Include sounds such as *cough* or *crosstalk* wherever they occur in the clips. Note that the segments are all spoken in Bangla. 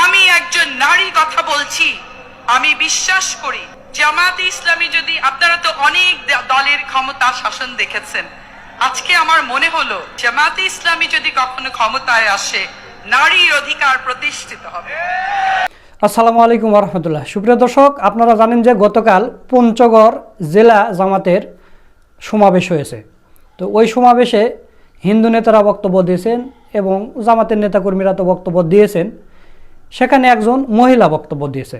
আমি একজন নারী কথা বলছি। আমি বিশ্বাস করি, জামাত ইসলামী যদি আপনারা তো অনেক দলের ক্ষমতা শাসন দেখেছেন। আজকে আমার মনে হলো, জামাত ইসলামী যদি কখনো ক্ষমতায় আসে, নারীর অধিকার প্রতিষ্ঠিত হবে। আসসালামু আলাইকুম রহমতুল্লাহ সুপ্রিয় দর্শক, আপনারা জানেন যে গতকাল পঞ্চগড় জেলা জামাতের সমাবেশ হয়েছে। তো ওই সমাবেশে হিন্দু নেতারা বক্তব্য দিয়েছেন এবং জামাতের নেতাকর্মীরা তো বক্তব্য দিয়েছেন। সেখানে একজন মহিলা বক্তব্য দিয়েছে।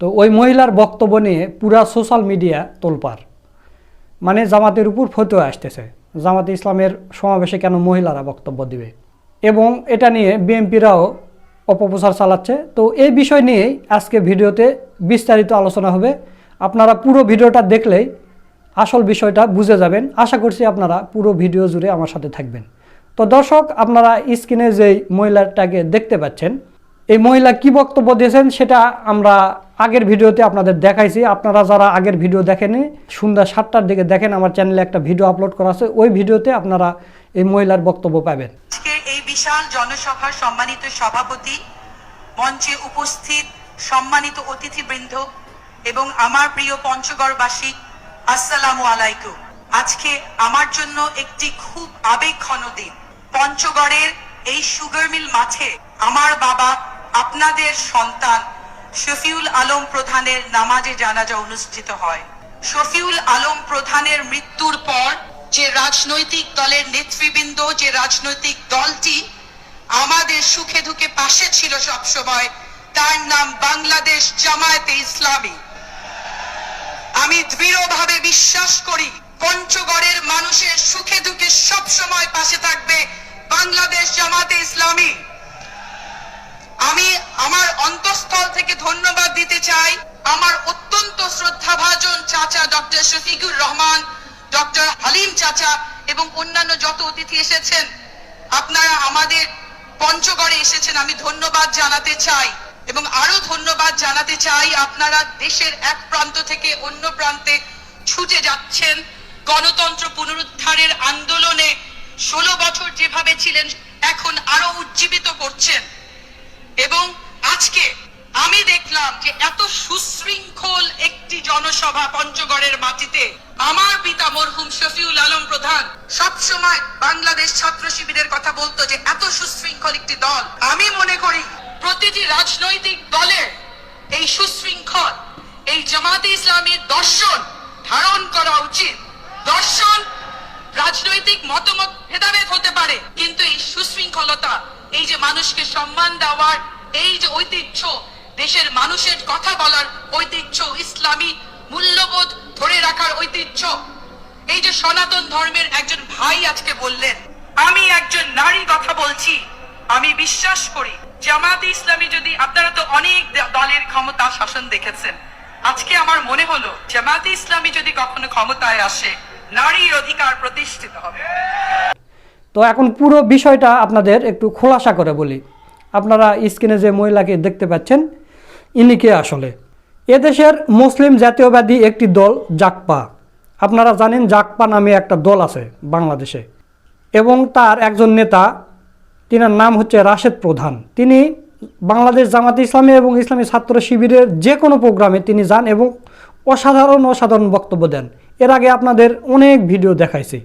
তো ওই মহিলার বক্তব্য নিয়ে পুরা সোশ্যাল মিডিয়া তোলপার মানে জামাতের উপর ফতুয়া আসতেছে। জামাতে ইসলামের সমাবেশে কেন মহিলারা বক্তব্য দিবে? এবং এটা নিয়ে বিএনপিরাও অপপ্রচার চালাচ্ছে। তো এই বিষয় নিয়েই আজকে ভিডিওতে বিস্তারিত আলোচনা হবে। আপনারা পুরো ভিডিওটা দেখলেই আসল বিষয়টা বুঝে যাবেন। আশা করছি আপনারা পুরো ভিডিও জুড়ে আমার সাথে থাকবেন। তো দর্শক, আপনারা স্ক্রিনে যেই মহিলাটাকে দেখতে পাচ্ছেন এই মহিলা কি বক্তব্য দিয়েছেন সেটা আমরা আগের ভিডিওতে আপনাদের দেখাইছি। আপনারা যারা আগের ভিডিও দেখেনি সন্ধ্যা সাতটার দিকে দেখেন, আমার চ্যানেলে একটা ভিডিও আপলোড করা আছে। ওই ভিডিওতে আপনারা এই মহিলার বক্তব্য পাবেন। এই বিশাল জনসভার সম্মানিত সভাপতি মঞ্চে উপস্থিত সম্মানিত অতিথিবৃন্দ এবং আমার প্রিয় পঞ্চগড়বাসী, আসসালামু আলাইকুম। আজকে আমার জন্য একটি খুব আবেগঘন দিন। পঞ্চগড়ের এই সুগার মিল মাঠে আমার বাবা আপনাদের সন্তান শফিউল আলম প্রধানের নামাজে জানাজা অনুষ্ঠিত হয়। শফিউল আলম প্রধানের মৃত্যুর পর যে রাজনৈতিক দলের নেতৃবৃন্দ, যে রাজনৈতিক দলটি আমাদের সুখে দুঃখে পাশে ছিল সব সময় তার নাম বাংলাদেশ জামায়াতে ইসলামী। আমি দৃঢ়ভাবে বিশ্বাস করি, পঞ্চগড়ের মানুষের সুখে দুঃখে সব সময় পাশে থাকবে বাংলাদেশ জামাতে ইসলামী। আমি আমার অন্তঃস্থল থেকে ধন্যবাদ দিতে চাই আমার অত্যন্ত শ্রদ্ধাভাজন চাচা ডক্টর শফিকুর রহমান, ডক্টর হালিম চাচা এবং অন্যান্য যত অতিথি এসেছেন, আপনারা আমাদের পঞ্চগড়ে এসেছেন, আমি ধন্যবাদ জানাতে চাই এবং আরও ধন্যবাদ জানাতে চাই আপনারা দেশের এক প্রান্ত থেকে অন্য প্রান্তে ছুটে যাচ্ছেন। গণতন্ত্র পুনরুদ্ধারের আন্দোলনে ষোলো বছর যেভাবে ছিলেন, এখন আরও উজ্জীবিত করছেন। এবং আজকে আমি দেখলাম যে এত সুশৃঙ্খল একটি জনসভা পঞ্চগড়ের মাটিতে আমার পিতা মরহুম শফিউল আলম প্রধান সব সময় বাংলাদেশ ছাত্র শিবিরের কথা বলতো যে এত সুশৃঙ্খল একটি দল। আমি মনে করি প্রতিটি রাজনৈতিক দলের এই সুশৃঙ্খল, এই জামাতে ইসলামীর দর্শন ধারণ করা উচিত। দর্শন, রাজনৈতিক মতামত ভেদাভেদ হতে পারে কিন্তু এই সুশৃঙ্খলতা এই যে মানুষকে সম্মান দেওয়ার, এই যে ঐতিহ্য, দেশের মানুষের কথা বলার ঐতিহ্য, ইসলামী মূল্যবোধ ধরে রাখার ঐতিহ্য। এই যে সনাতন ধর্মের একজন ভাই আজকে বললেন, আমি একজন নারী কথা বলছি, আমি বিশ্বাস করি জামাত ইসলামী যদি আপনারা তো অনেক দলের ক্ষমতা শাসন দেখেছেন, আজকে আমার মনে হলো জামাত ইসলামী যদি কখনো ক্ষমতায় আসে, নারীর অধিকার প্রতিষ্ঠিত হবে। তো এখন পুরো বিষয়টা আপনাদের একটু খোলাসা করে বলি। আপনারা স্ক্রিনে যে মহিলাকে দেখতে পাচ্ছেন, ইনি কে আসলে? এদেশের মুসলিম জাতীয়বাদী একটি দল জাকপা আপনারা জানেন জাকপা নামে একটা দল আছে বাংলাদেশে। এবং তার একজন নেতা, তিনার নাম হচ্ছে রাশেদ প্রধান। তিনি বাংলাদেশ জামাতে ইসলামী এবং ইসলামী ছাত্র শিবিরের যে কোনো প্রোগ্রামে তিনি যান এবং অসাধারণ অসাধারণ বক্তব্য দেন। এর আগে আপনাদের অনেক ভিডিও দেখাইছি।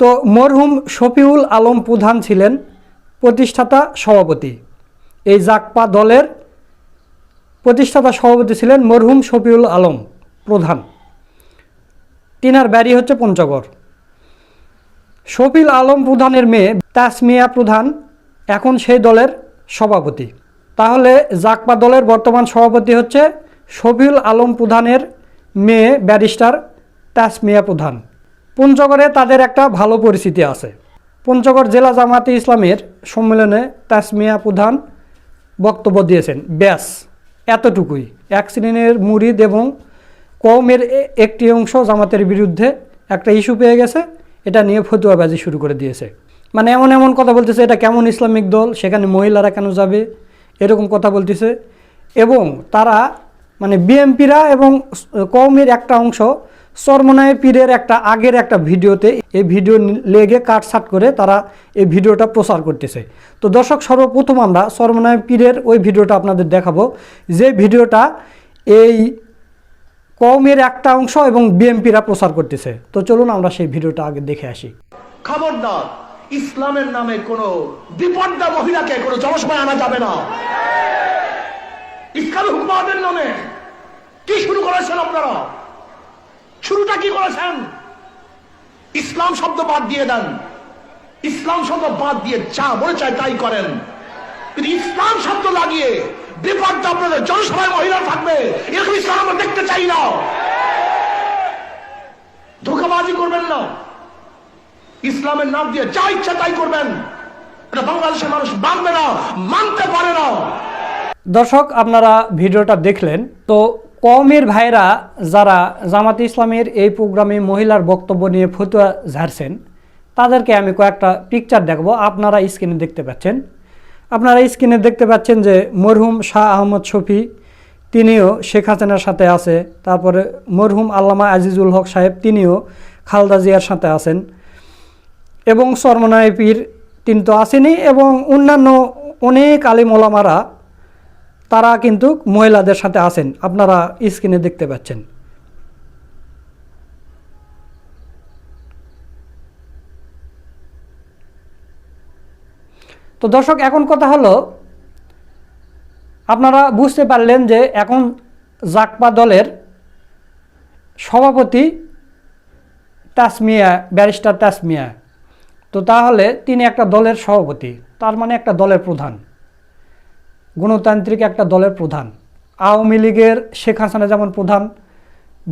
তো মরহুম শফিউল আলম প্রধান ছিলেন প্রতিষ্ঠাতা সভাপতি। এই জাকপা দলের প্রতিষ্ঠাতা সভাপতি ছিলেন মরহুম শফিউল আলম প্রধান। তিনার বাড়ি হচ্ছে পঞ্চগড়। শফিল আলম প্রধানের মেয়ে তাসমিয়া প্রধান এখন সেই দলের সভাপতি। তাহলে জাকপা দলের বর্তমান সভাপতি হচ্ছে শফিউল আলম প্রধানের মেয়ে ব্যারিস্টার তাসমিয়া প্রধান। পঞ্চগড়ে তাদের একটা ভালো পরিস্থিতি আছে। পঞ্চগড় জেলা জামাতে ইসলামের সম্মেলনে তাসমিয়া প্রধান বক্তব্য দিয়েছেন, ব্যাস, এতটুকুই। এক শ্রেণির মুরিদ এবং কওমের একটি অংশ জামাতের বিরুদ্ধে একটা ইস্যু পেয়ে গেছে। এটা নিয়ে ফতুয়াবাজি শুরু করে দিয়েছে। মানে এমন এমন কথা বলতেছে, এটা কেমন ইসলামিক দল? সেখানে মহিলারা কেন যাবে? এরকম কথা বলতেছে। এবং তারা মানে বিএমপিরা এবং কওমের একটা অংশ চরমনায় পীরের একটা আগের একটা ভিডিওতে এই ভিডিও লেগে কাটসাট করে তারা এই ভিডিওটা প্রচার করতেছে। তো দর্শক, সর্বপ্রথম আমরা চরমনায় পীরের ওই ভিডিওটা আপনাদের দেখাবো। যে ভিডিওটা এই কওমের একটা অংশ এবং বিএমপিরা প্রচার করতেছে। তো চলুন আমরা সেই ভিডিওটা আগে দেখে আসি। খবরদার, ইসলামের নামে কোন বিপর্দা মহিলাকে কোন জনসভায় আনা যাবে না। ইসলামী হুকুমাতের নামে কি শুরু করেছেন আপনারা? করেছেন। ইসলাম শব্দ বাদ দিয়ে দেন। ইসলাম শব্দ বাদ দিয়ে যা মনে চায় তাই করেন। ইসলাম শব্দ লাগিয়ে আপনাদের জনসভায় মহিলা থাকবে, এরকম ইসলাম আমরা দেখতে চাই না। ধোকাবাজি করবেন না। ইসলামের নাম দিয়ে যা ইচ্ছা তাই করবেন। এটা বাংলাদেশের মানুষ মানবে না, মানতে পারে না। দর্শক, আপনারা ভিডিওটা দেখলেন, তো কওমের ভাইরা যারা জামাতে ইসলামের এই প্রোগ্রামে মহিলার বক্তব্য নিয়ে ফতুয়া ঝাড়ছেন, তাদেরকে আমি কয়েকটা পিকচার দেখাবো। আপনারা স্ক্রিনে দেখতে পাচ্ছেন। আপনারা স্ক্রিনে দেখতে পাচ্ছেন যে মরহুম শাহ আহমদ শফি, তিনিও শেখ হাসিনার সাথে আছে। তারপরে মরহুম আল্লামা আজিজুল হক সাহেব, তিনিও খালদা জিয়ার সাথে আছেন। এবং সরমনায় পীর তিনি তো আসেনি এবং অন্যান্য অনেক আলিম ওলামারা তারা কিন্তু মহিলাদের সাথে আছেন। আপনারা স্ক্রিনে দেখতে পাচ্ছেন। তো দর্শক, এখন কথা হলো, আপনারা বুঝতে পারলেন যে এখন জাকপা দলের সভাপতি তাসমিয়া, ব্যারিস্টার তাসমিয়া। তো তাহলে তিনি একটা দলের সভাপতি, তার মানে একটা দলের প্রধান। গণতান্ত্রিক একটা দলের প্রধান। আওয়ামী লীগের শেখ হাসিনা যেমন প্রধান,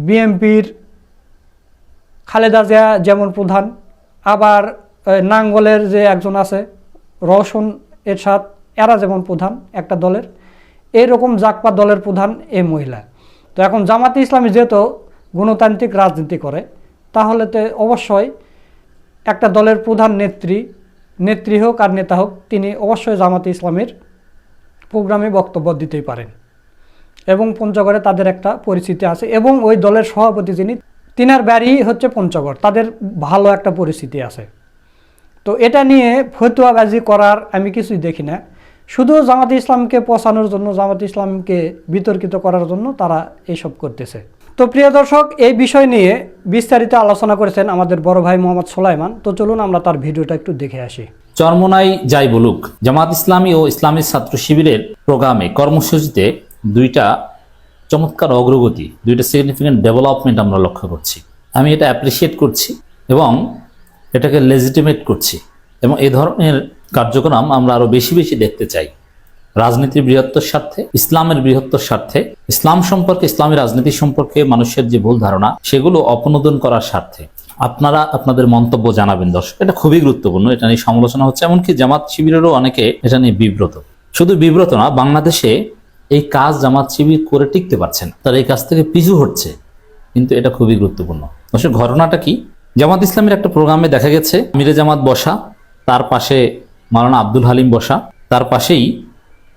বিএনপির খালেদা জিয়া যেমন প্রধান, আবার নাঙ্গলের যে একজন আছে, রওশন এরশাদ, এরা যেমন প্রধান একটা দলের। এরকম জাকপা দলের প্রধান এই মহিলা। তো এখন জামাতে ইসলামী যেহেতু গণতান্ত্রিক রাজনীতি করে, তাহলে তো অবশ্যই একটা দলের প্রধান নেত্রী নেত্রী হোক আর নেতা হোক, তিনি অবশ্যই জামাতে ইসলামের প্রোগ্রামে বক্তব্য দিতেই পারেন। এবং পঞ্চগড়ে তাদের একটা পরিচিতি আছে এবং ওই দলের সভাপতি যিনি, তিনার বাড়ি হচ্ছে পঞ্চগড়। তাদের ভালো একটা পরিস্থিতি আছে। তো এটা নিয়ে ফতুয়াবাজি করার আমি কিছুই দেখি না। শুধু জামাতে ইসলামকে পচানোর জন্য, জামাতে ইসলামকে বিতর্কিত করার জন্য তারা এইসব করতেছে। তো প্রিয় দর্শক, এই বিষয় নিয়ে বিস্তারিত আলোচনা করেছেন আমাদের বড় ভাই মোহাম্মদ সোলাইমান। তো চলুন আমরা তার ভিডিওটা একটু দেখে আসি। চরমোনাই যাই বলুক, জামাত ইসলামী ও ইসলামী ছাত্র শিবিরের প্রোগ্রামে কর্মসূচিতে দুইটা চমৎকার অগ্রগতি, দুইটা সিগনিফিক্যান্ট ডেভেলপমেন্ট আমরা লক্ষ্য করছি। আমি এটা অ্যাপ্রিসিয়েট করছি এবং এটাকে লেজিটিমেট করছি এবং এ ধরনের কার্যক্রম আমরা আরও বেশি বেশি দেখতে চাই। রাজনীতির বৃহত্তর স্বার্থে, ইসলামের বৃহত্তর স্বার্থে, ইসলাম সম্পর্কে, ইসলামী রাজনীতি সম্পর্কে মানুষের যে ভুল ধারণা, সেগুলো অপনোদন করার স্বার্থে। আপনারা আপনাদের মন্তব্য জানাবেন, দর্শক। এটা খুবই গুরুত্বপূর্ণ, এটা নিয়ে সমালোচনা হচ্ছে। এমনকি জামাত শিবিরেরও অনেকে এটা নিয়ে বিব্রত। শুধু বিব্রত না, বাংলাদেশে এই কাজ জামাত শিবির করে টিকতে পারছে না। তারা এই কাজ থেকে পিছু হচ্ছে কিন্তু এটা খুবই গুরুত্বপূর্ণ। দর্শক, ঘটনাটা কি? জামাত ইসলামের একটা প্রোগ্রামে দেখা গেছে মিরে জামাত বসা, তার পাশে মাওলানা আব্দুল হালিম বসা, তার পাশেই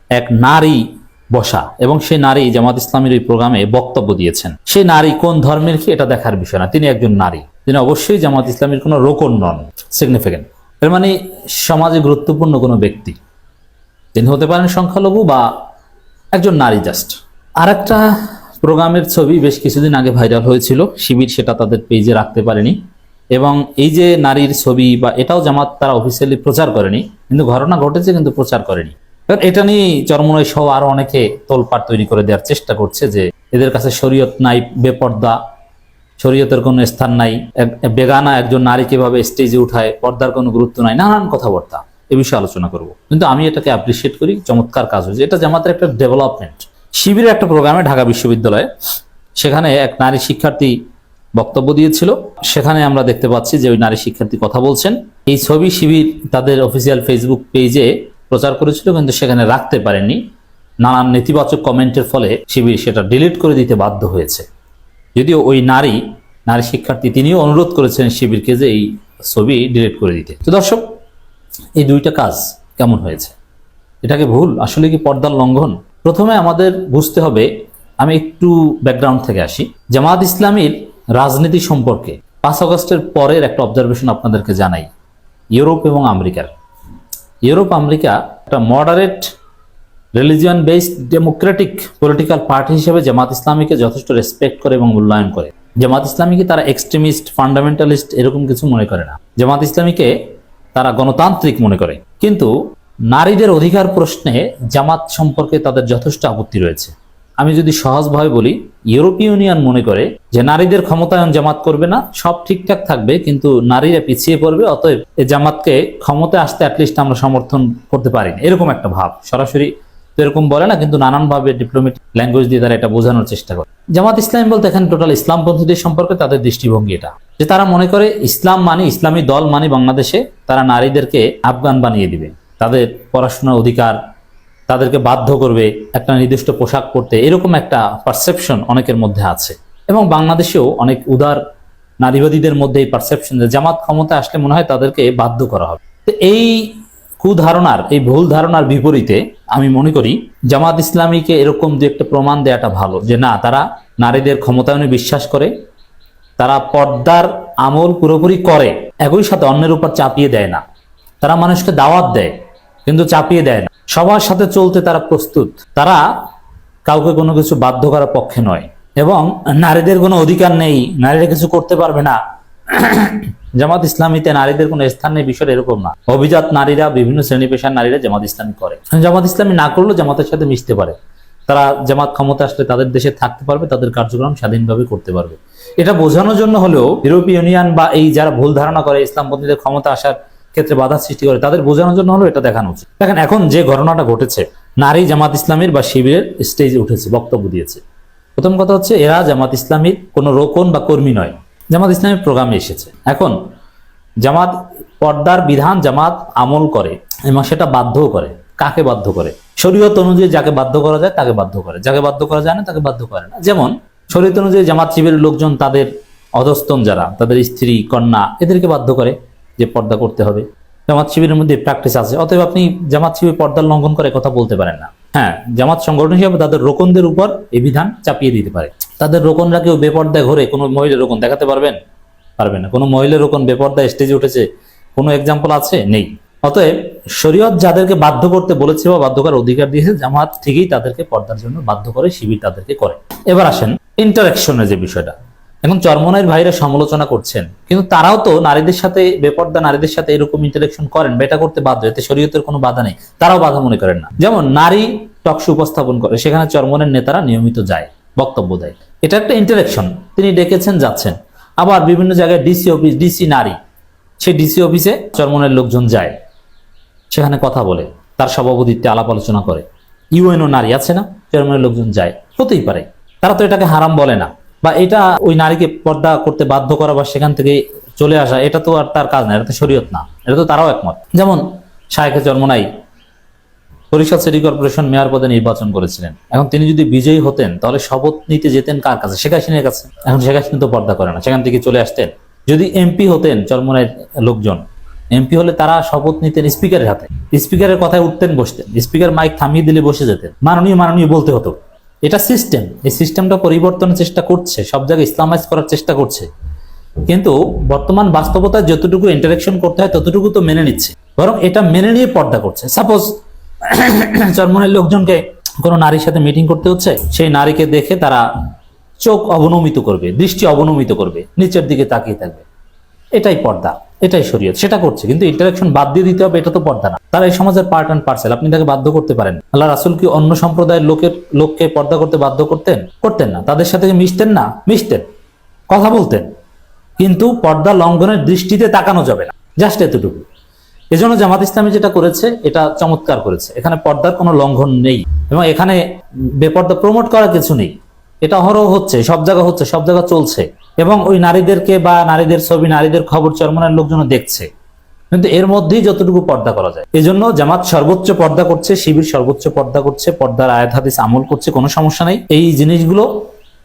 এক নারী বসা এবং সেই নারী জামাত ইসলামের এই প্রোগ্রামে বক্তব্য দিয়েছেন। সেই নারী কোন ধর্মের কি, এটা দেখার বিষয় না। তিনি একজন নারী। তিনি অবশ্যই জামাত ইসলামের কোনো রোকন নন সিগনিফিকেন্ট এর মানে সমাজে গুরুত্বপূর্ণ কোনো ব্যক্তি, তিনি হতে পারেন সংখ্যালঘু বা একজন নারী জাস্ট আর একটা প্রোগ্রামের ছবি বেশ কিছুদিন আগে ভাইরাল হয়েছিল, শিবির সেটা তাদের পেজে রাখতে পারেনি। এবং এই যে নারীর ছবি বা এটাও জামাত তারা অফিসিয়ালি প্রচার করেনি, কিন্তু ঘটনা ঘটেছে কিন্তু প্রচার করেনি। এবার এটা নিয়ে চরমনয় সহ আরও অনেকে তোলপাড় তৈরি করে দেওয়ার চেষ্টা করছে যে এদের কাছে শরীয়ত নাই, বেপর্দা শরীয়তের কোনো স্থান নাই বেগানা একজন নারী কীভাবে স্টেজে উঠায়, পর্দার কোনো গুরুত্ব নাই, নানান কথাবার্তা। এ বিষয়ে আলোচনা করব। কিন্তু আমি এটাকে অ্যাপ্রিসিয়েট করি, চমৎকার কাজ হয়েছে। এটা জামাতের একটা ডেভেলপমেন্ট শিবিরের একটা প্রোগ্রামে ঢাকা বিশ্ববিদ্যালয়ে, সেখানে এক নারী শিক্ষার্থী বক্তব্য দিয়েছিল। সেখানে আমরা দেখতে পাচ্ছি যে ওই নারী শিক্ষার্থী কথা বলছেন। এই ছবি শিবির তাদের অফিসিয়াল ফেসবুক পেজে প্রচার করেছিল, কিন্তু সেখানে রাখতে পারেননি। নানান নেতিবাচক কমেন্টের ফলে শিবির সেটা ডিলিট করে দিতে বাধ্য হয়েছে। যদিও ওই নারী নারী শিক্ষার্থী তিনিও অনুরোধ করেছেন শিবিরকে যে এই ছবি ডিলিট করে দিতে। তো দর্শক, এই দুইটা কাজ কেমন হয়েছে? এটাকে ভুল? আসলে কি পর্দার লঙ্ঘন? প্রথমে আমাদের বুঝতে হবে, আমি একটু ব্যাকগ্রাউন্ড থেকে আসি। জামাত ইসলামীর রাজনীতি সম্পর্কে পাঁচ আগস্টের পরের একটা অবজারভেশন আপনাদেরকে জানাই। ইউরোপ এবং আমেরিকার। ইউরোপ, আমেরিকা একটা moderate religion based democratic political party হিসেবে জামাত ইসলামীকে যথেষ্ট রেসপেক্ট করে এবং মূল্যায়ন করে। জামাত ইসলামীকে তারা এক্সট্রিমিস্ট ফান্ডামেন্টালিস্ট এরকম কিছু মনে করে না। জামাত ইসলামীকে তারা গণতান্ত্রিক মনে করে। কিন্তু নারীদের অধিকার প্রশ্নে জামাত সম্পর্কে তাদের যথেষ্ট আপত্তি রয়েছে। আমি যদি সহজভাবে বলি ইউরোপীয় ইউনিয়ন মনে করে যে নারীদের ক্ষমতায়ন জামাত করবে না, সব ঠিকঠাক থাকবে, কিন্তু নারীরা পিছিয়ে পড়বে, অতএব এই জামাতকে ক্ষমতায় আসতে অ্যাটলিস্ট আমরা সমর্থন করতে পারি এরকম একটা ভাব। সরাসরি তো এরকম বলে না, কিন্তু নানানভাবে ডিপ্লোমেটিক ল্যাঙ্গুয়েজ দিয়ে তারা এটা বোঝানোর চেষ্টা করে। জামাত ইসলাম বলতে এখানে টোটাল ইসলামপন্থীদের সম্পর্কে তাদের দৃষ্টিভঙ্গি এটা। যে তারা মনে করে ইসলাম মানে ইসলামী দল মানে বাংলাদেশে তারা নারীদেরকে আফগান বানিয়ে দিবে। তাদের পড়াশোনার অধিকার তাদেরকে বাধ্য করবে একটা নির্দিষ্ট পোশাক পরতে। এরকম একটা পারসেপশন অনেকের মধ্যে আছে। এবং বাংলাদেশেও অনেক উদার নারীবাদীদের মধ্যে এই পারসেপশন জামাত ক্ষমতা আসলে মনে হয় তাদেরকে বাধ্য করা হবে। এই কুধারণার, এই ভুল ধারণার বিপরীতে আমি মনে করি জামাত ইসলামীকে এরকম যে একটা প্রমাণ দেওয়াটা ভালো যে না, তারা নারীদের ক্ষমতায়নে বিশ্বাস করে, তারা পর্দার আমল পুরোপুরি করে, একই সাথে অন্যের উপর চাপিয়ে দেয় না। তারা মানুষকে দাওয়াত দেয়, কিন্তু চাপিয়ে দেয় না। সবার সাথে চলতে তারা প্রস্তুত। তারা কাউকে কোনো কিছু বাধ্য করার পক্ষে নয়। এবং নারীদের কোনো অধিকার নেই, নারীরা কিছু করতে পারবে না। জামাত ইসলামীতে নারীদের কোনো স্থান নেই, বিষয়টা এরকম না। অভিজাত নারীরা, বিভিন্ন শ্রেণি পেশার নারীরা জামাত ইসলামী করে। জামাত ইসলামী না করলেও জামাতের সাথে মিশতে পারে। তারা জামাত ক্ষমতা আসলে তাদের দেশে থাকতে পারবে, তাদের কার্যক্রম স্বাধীনভাবে করতে পারবে। এটা বোঝানোর জন্য হলেও ইউরোপীয় ইউনিয়ন বা এই যারা ভুল ধারণা করে ইসলামপন্থীদের ক্ষমতা আসার ক্ষেত্রে বাধা সৃষ্টি করে, তাদের বোঝানোর জন্য হলেও এটা দেখানো উচিত। দেখেন, এখন যে ঘটনাটা ঘটেছে, নারী জামাত ইসলামের বা শিবিরের স্টেজে উঠেছে, বক্তব্য দিয়েছে। প্রথম কথা হচ্ছে, এরা জামাত ইসলামীর কোনো রোকন বা কর্মী নয়। জামাত ইসলামের প্রোগ্রামে এসেছে। এখন জামাত পর্দার বিধান জামাত আমল করে এবং সেটা বাধ্যও করে। কাকে বাধ্য করে? শরীয়ত অনুযায়ী যাকে বাধ্য করা যায় তাকে বাধ্য করে। যাকে বাধ্য করা যায় না তাকে বাধ্য করে না। যেমন শরীয়ত অনুযায়ী জামাত শিবিরের লোকজন তাদের অধস্তন যারা, তাদের স্ত্রী, কন্যা, এদেরকে বাধ্য করে যে পর্দা করতে হবে। জামাত শিবিরের মধ্যে প্র্যাকটিস আছে। অতএব আপনি জামাত শিবির পর্দার লঙ্ঘন করে কথা বলতে পারেন না। হ্যাঁ জামাত সংগঠন হিসেবে তাদের রোকনদের উপর এই বিধান চাপিয়ে দিতে পারে। তাদের রোকনরা কেউ বেপর্দায় ঘরে, কোনো মহিলা রোকন দেখাতে পারবেন? পারবে না। কোনো মহিলা রোকন বেপর্দায় স্টেজে উঠেছে, কোনো এক্সাম্পল আছে? নেই। অতএব শরীয়ত যাদেরকে বাধ্য করতে বলেছে বা বাধ্য করার অধিকার দিয়েছে, জামাত ঠিকই তাদেরকে পর্দার জন্য বাধ্য করে, শিবির তাদেরকে করে। এবার আসেন ইন্টারাকশনের যে বিষয়টা। এখন চরমনের ভাইরা সমালোচনা করছেন। কিন্তু তারাও তো নারীদের সাথে, বেপর্দা নারীদের সাথে এরকম ইন্টারাকশন করেন বেটা করতে বাধ্য, এতে শরীয়তের কোনো বাধা নেই। তারাও বাধা মনে করেন না। যেমন নারী টকশো উপস্থাপন করে, সেখানে চরমনের নেতারা নিয়মিত যায়, বক্তব্য দেয়। এটা একটা ইন্টারাকশন তিনি ডেকেছেন, যাচ্ছেন। আবার বিভিন্ন জায়গায় ডিসি অফিস ডিসি নারী, সেই ডিসি অফিসে চরমনের লোকজন যায়, সেখানে কথা বলে, তার সভাপতিত্বে আলাপ আলোচনা করে। ইউএনও নারী আছে না? চেয়ারম্যানের লোকজন যায়, হতেই পারে। তারা তো এটাকে হারাম বলে না। বা এটা ওই নারীকে পর্দা করতে বাধ্য করা বা সেখান থেকে চলে আসা, এটা তো আর তার কাজ না, এটা তো শরীয়ত না। এটা তো তারাও একমত। যেমন শায়েখে Charmonai Barishal city corporation mayor পদে নির্বাচন করেছিলেন। এখন তিনি যদি বিজয়ী হতেন, তাহলে শপথ নিতে যেতেন কার কাছে? শেখ হাসিনার কাছে। এখন শেখ হাসিনা তো পর্দা করে না, সেখান থেকে চলে আসতেন। যদি এমপি হতেন চরমনাইয়ের লোকজন, এমপি হলে তারা শপথ নিতেন স্পিকারের হাতে। স্পিকারের কথায় উঠতেন, বসতেন। স্পিকার মাইক থামিয়ে দিলে বসে যেতেন। মাননীয় মাননীয় বলতে হতো। এটা সিস্টেম এই সিস্টেমটা পরিবর্তনের চেষ্টা করছে, সব জায়গায় ইসলামাইজ করার চেষ্টা করছে। কিন্তু বর্তমান বাস্তবতায় যতটুকু ইন্টারাকশন করতে হয়, ততটুকু তো মেনে নিচ্ছে। বরং এটা মেনে নিয়ে পর্দা করছে। সাপোজ *coughs* চরমনের লোকজনকে কোনো নারীর সাথে মিটিং করতে হচ্ছে, সেই নারীকে দেখে তারা চোখ অবনমিত করবে, দৃষ্টি অবনমিত করবে, নিচের দিকে তাকিয়ে থাকবে। এটাই পর্দা। এটাই শরীয়ত, সেটা করছে। কিন্তু ইন্টারাকশন বাদ দিয়ে দিতে হবে, এটা তো পর্দা না। তারা এই সমাজের পার্ট অ্যান্ড পার্সেল আপনি তাকে বাধ্য করতে পারেন। আল্লাহ রাসুল কি অন্য সম্প্রদায়ের লোকের, লোককে পর্দা করতে বাধ্য করতেন? করতেন না। তাদের সাথে মিশতেন না? মিশতেন। কথা বলতেন। কিন্তু পর্দা লঙ্ঘনের দৃষ্টিতে তাকানো যাবে না। জাস্ট এতটুকু। এজন্য জামাত ইসলামী যেটা করেছে, এটা চমৎকার করেছে। এখানে পর্দার কোনো লঙ্ঘন নেই। এবং এখানে বেপর্দা প্রমোট করার কিছু নেই। এটা অহরহ হচ্ছে, সব জায়গা হচ্ছে, সব জায়গা চলছে। এবং ওই নারীদেরকে বা নারীদের ছবি, নারীদের খবর চরমনের লোকজন দেখছে। কিন্তু এর মধ্যেই যতটুকু পর্দা করা যায়। এজন্য জামাত সর্বোচ্চ পর্দা করছে, শিবির সর্বোচ্চ পর্দা করছে, পর্দার আয়াত হাদিস আমল করছে, কোনো সমস্যা নেই। এই জিনিসগুলো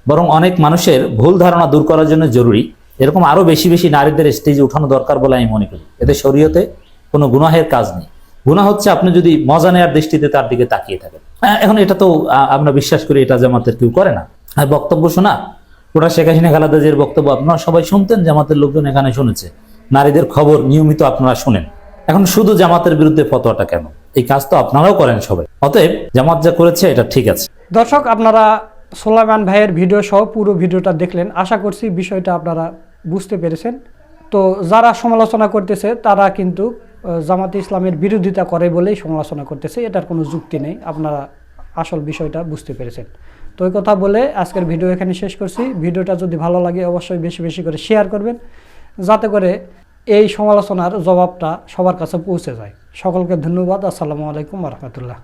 বরং অনেক মানুষের ভুল ধারণা দূর করার জন্য জরুরি। এরকম আরও বেশি বেশি নারীদের স্টেজে উঠানো দরকার বলে আমি মনে করি। এতে শরীয়তে কোনো গুনাহের কাজ নেই। গুনাহ হচ্ছে আপনি যদি মজা নেওয়ার দৃষ্টিতে তার দিকে তাকিয়ে থাকেন। এখন এটা তো আমরা বিশ্বাস করি এটা জামাতের কেউ করে না। আর বক্তব্য শোনা ওটা শেখ হাসিনা, খালেদা জিয়ার বক্তব্য আপনারা সবাই শুনতেন, জামাতের লোকজন এখানে শুনেছে। নারীদের খবর নিয়মিত আপনারা শুনেন। এখন শুধু জামাতের বিরুদ্ধে ফতোয়াটা কেন? এই কাজ তো আপনারাও করেন সবাই। অতএব জামাত যা করেছে, এটা ঠিক আছে। দর্শক, আপনারা সোলাইমান ভাইয়ের ভিডিও সহ পুরো ভিডিওটা দেখলেন। আশা করছি বিষয়টা আপনারা বুঝতে পেরেছেন। তো যারা সমালোচনা করতেছে, তারা কিন্তু জামাতে ইসলামের বিরোধিতা করে বলেই সমালোচনা করতেছে। এটার কোনো যুক্তি নেই। আপনারা আসল বিষয়টা বুঝতে পেরেছেন। তো ওই কথা বলে আজকের ভিডিও এখানে শেষ করছি। ভিডিওটা যদি ভালো লাগে অবশ্যই বেশি বেশি করে শেয়ার করবেন, যাতে করে এই সমালোচনার জবাবটা সবার কাছে পৌঁছে যায়। সকলকে ধন্যবাদ। আসসালামু আলাইকুম রহমতুল্লাহ।